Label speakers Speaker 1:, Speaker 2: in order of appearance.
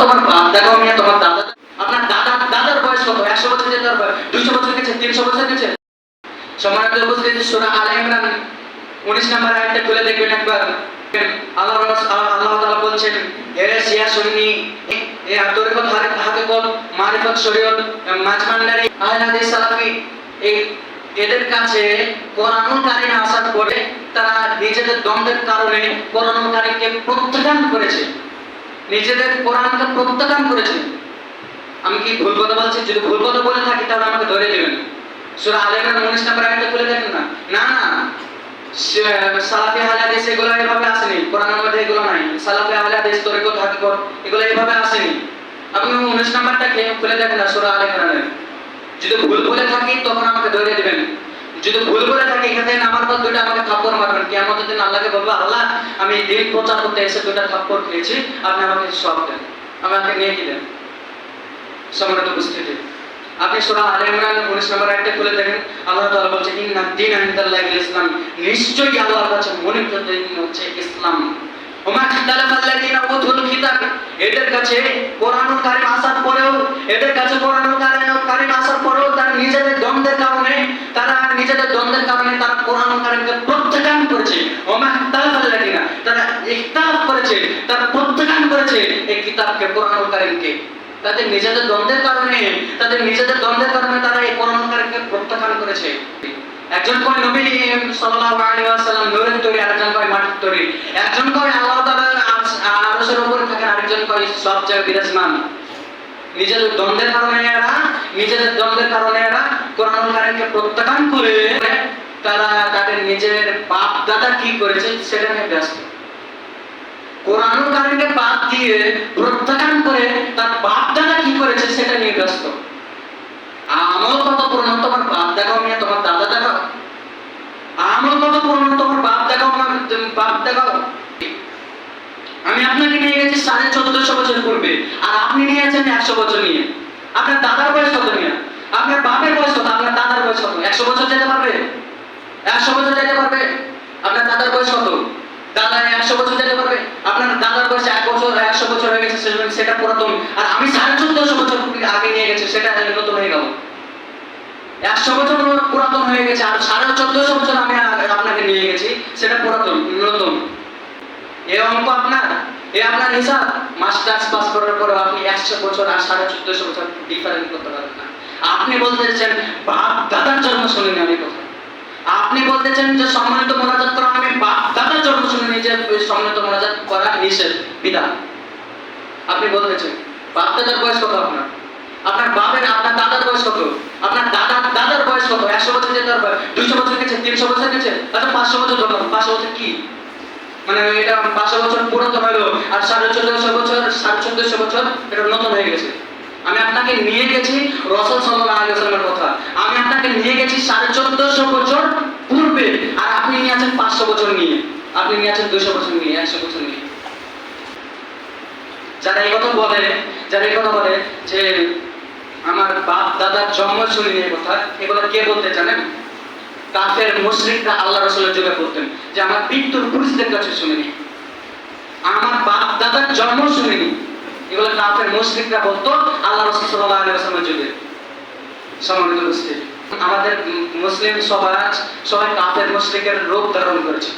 Speaker 1: তোমার দেখাও মিয়া, তোমার দাদা আপনার দাদা, দাদার বয়স কত? একশো বছর পারবে দুইশো বছর গেছে, তিনশো বছর গেছে। উপস্থিতি, সুরা ইমরান, উনিশ নম্বর আয়াতটা খুলে দেখবেন একবার। পরে তারা নিজেদের দ্বন্দ্বের কারণে করেছে। নিজেদের কোরআনকে প্রত্যাখ্যান করেছে। আমি কি ভুল কথা বলছি? যদি ভুল কথা বলে থাকি, তাহলে আমাকে ধরে দেবেন সূরা আলে ইমরান 19 নম্বর আয়াতে খুলে দেখেন না? না না। সালাফি এগুলো এভাবে আসেনি। মধ্যে এগুলো নাই। সালাফি আহলে হাদিস তরিকত হাকিকত এগুলো এভাবে আসেনি। আপনি 19 নম্বরটাকে খুলে দেখেন না সূরা আলে ইমরানের। যদি ভুল বলে থাকি, তখন আমাকে ধরে দিবেন যদি ভুল বলে থাকি, এখান নামার পর দুইটা আমাকে থাপ্পড় মারবেন। কিয়ামতের দিন আল্লাহকে বলব, আল্লাহ, আমি দিন প্রচার করতে এসে দুইটা থাপ্পড় খেয়েছি, আপনি আমাকে সব দেন। আমাকে নিয়ে কি দেন? সম্মানিত উপস্থিতি। আপনি আলে ইমরান 19 নম্বর খুলে দেখেন। আল্লাহ বলছে ইসলাম। নিশ্চয়ই আল্লাহর কাছে হচ্ছে ইসলাম। এদের কাছে কোরআনুল কারীম এদের কাছে কারীম আসার পরেও তারা নিজেদের দ্বন্দ্বের কারণে তারা নিজেদের দ্বন্দ্বের কারণে কারীমকে প্রত্যাখ্যান করেছে তারা করেছে প্রত্যাখ্যান করেছে এই কিতাবকে কারীমকে। তাদের নিজেদের দ্বন্দ্বের কারণে, তাদের নিজেদের দ্বন্দ্বের কারণে তারা এই কোরআন প্রত্যাখ্যান করেছে। একজন কয় নবী সাল্লাল্লাহু আলাইহি ওয়াসাল্লাম, নূরের তৈরি, আরেকজন কয় মাটির তৈরি। একজন কয় আল্লাহ তাআলা আরশের উপরে থাকেন আরেকজন কয় সব জায়গায় বিরাজমান। নিজেদের দ্বন্দ্বের কারণে এরা, নিজেদের দ্বন্দ্বের কারণে এরা কোরআন প্রত্যাখ্যান করে তারা তাদের নিজের বাপ দাদা কি করেছে সেটা নিয়ে ব্যস্ত। কোরআন কারিমকে বাদ দিয়ে প্রত্যাখ্যান করে তার বাপ দাদা কি করেছে সেটা নিয়ে ব্যস্ত। আমল কত পুরনো, তোমার বাপ দেখাও মিয়া তোমার দাদা দেখাও আমল কত পুরনো, তোমার বাপ দেখাও আমার বাপ দেখাও আমি আপনাকে নিয়ে গেছি সাড়ে চোদ্দশো বছর পূর্বে, আর আপনি নিয়ে আছেন একশো বছর নিয়ে। আপনার দাদার বয়স কত নিয়ে? আপনার বাপের বয়স কত আপনার দাদার বয়স কত একশো বছর যেতে পারবে? একশো বছর যেতে পারবে? আপনার দাদার বয়স কত? দাদা একশো বছর যেতে পারবে? আপনার দাদার বয়স এক বছর, একশো বছর হয়ে গেছে সেটা পুরাতন। আর আমি সাড়ে চোদ্দশো বছর আগে নিয়ে গেছি, সেটা নতুন হয়ে গেল একশো বছর পুরাতন হয়ে গেছে, আর সাড়ে চোদ্দশো বছর আমি আপনাকে নিয়ে গেছি, সেটা পুরাতন, নতুন। এ অঙ্ক আপনার, এ আপনার হিসাব। মাস্টার্স পাস করার পরে আপনি একশো বছর আর সাড়ে চোদ্দশো বছর ডিফারেন্ট করতে পারবেন না। আপনি বলতে বলতেছেন বাপ দাদার জন্ম শুনিনি আমি কথা। আপনি বলতেছেন যে সম্মানিত মোনাজাত করা আমি বাপ দাদার জন্ম শুনিনি যে সম্মানিত মোনাজাত করা নিষেধ, বিধান। আপনি বলতেছেন বাপ দাদার বয়স কত আপনার? আপনার বাপের, আপনার দাদার বয়স কত? আপনার দাদা, দাদার বয়স কত? একশো বছর যেতে পারবে দুইশো বছর গেছে, তিনশো বছর গেছে আচ্ছা পাঁচশো বছর ধরলাম পাঁচশো বছর কি? মানে এটা পাঁচশো বছর পুরাতন হলো, আর সাড়ে চোদ্দশো বছর, সাড়ে চোদ্দশো বছর এটা নতুন হয়ে গেছে। আমি আপনাকে নিয়ে গেছি রসল আসলামের কথা। আমি আপনাকে নিয়ে গেছি সাড়ে চোদ্দশো বছর পূর্বে, আর আপনি নিয়ে আছেন পাঁচশো বছর নিয়ে। আপনি নিয়ে আছেন দুশো বছর নিয়ে, একশো বছর নিয়ে। যারা এই কথা বলে, যারা এই কথা বলে যে আমার বাপ দাদার জন্ম শুনিনি এই কথা, এগুলো কে বলতে জানেন? কাফের মুশরিকরা আল্লাহ রসুলের যুগে বলতেন যে আমার মৃত্যুর পুরুষদের কাছে শুনিনি। আমার বাপ দাদার জন্ম শুনিনি এগুলো কাফের মুশরিকরা বলতো, আল্লাহ রসুল সাল্লাহ আলী আসলামের যুগে সম্মানিত মুসলিম আমাদের মুসলিম সমাজ সবাই কাফের, মুশরিকের রূপ ধারণ করেছে।